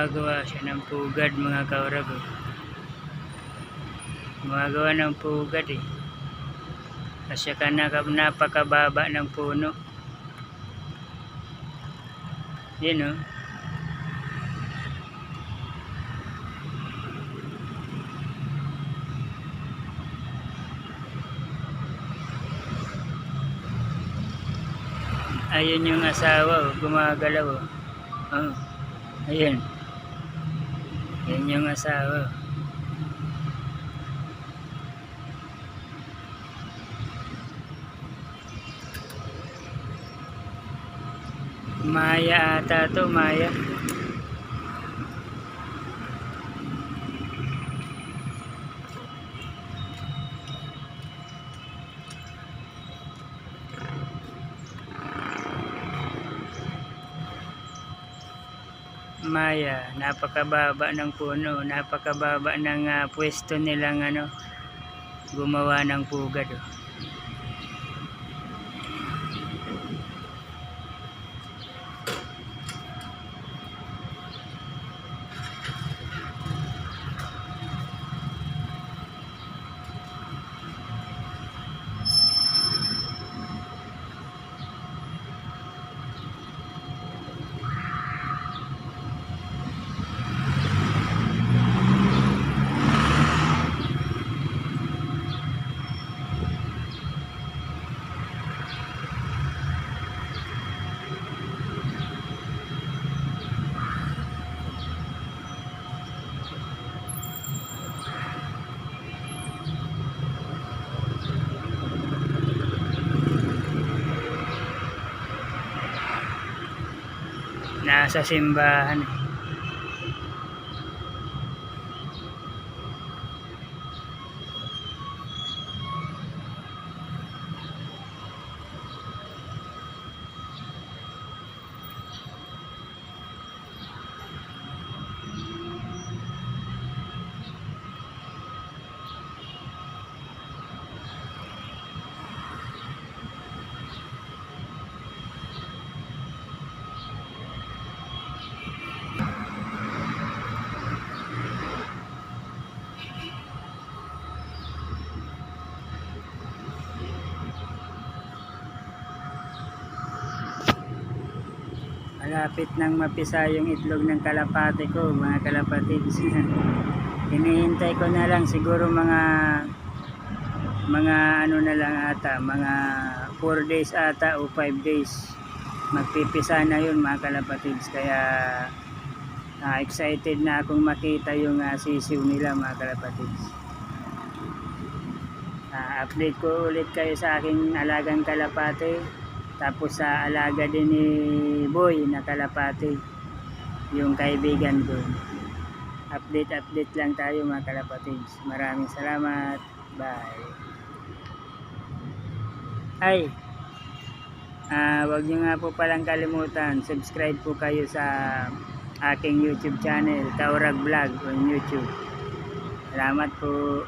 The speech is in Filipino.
gumagawa siya ng pugad mga kaurag. oh. Gumagawa ng pugad eh. Kasi ka napakababa ng puno. Yun oh. Ayun yung asawa, oh, gumagalaw. Oh. Oh. Ayun. Yan yung asawa. Maya ata to, Maya. Maya, napakababa ng puno, napakababa ng ah, pwesto nilang ano, gumawa ng pugad. Oh. Nasa simbahan. Malapit nang mapisa yung itlog ng kalapate ko, mga kalapatids. Hinihintay ko na lang siguro mga mga ano na lang ata, mga 4 days ata o 5 days. Magpipisa na yun mga kalapatids. Kaya ah, excited na akong makita yung ah, sisiw nila mga kalapatids. Ah, update ko ulit kayo sa aking alagang kalapate. Tapos sa alaga din ni Boy na kalapate. Yung kaibigan ko. Update update lang tayo mga kalapatids. Maraming salamat. Bye. Ay. Ah, wag niyo nga po palang kalimutan, subscribe po kayo sa aking YouTube channel, Taurag Vlog on YouTube. Salamat po.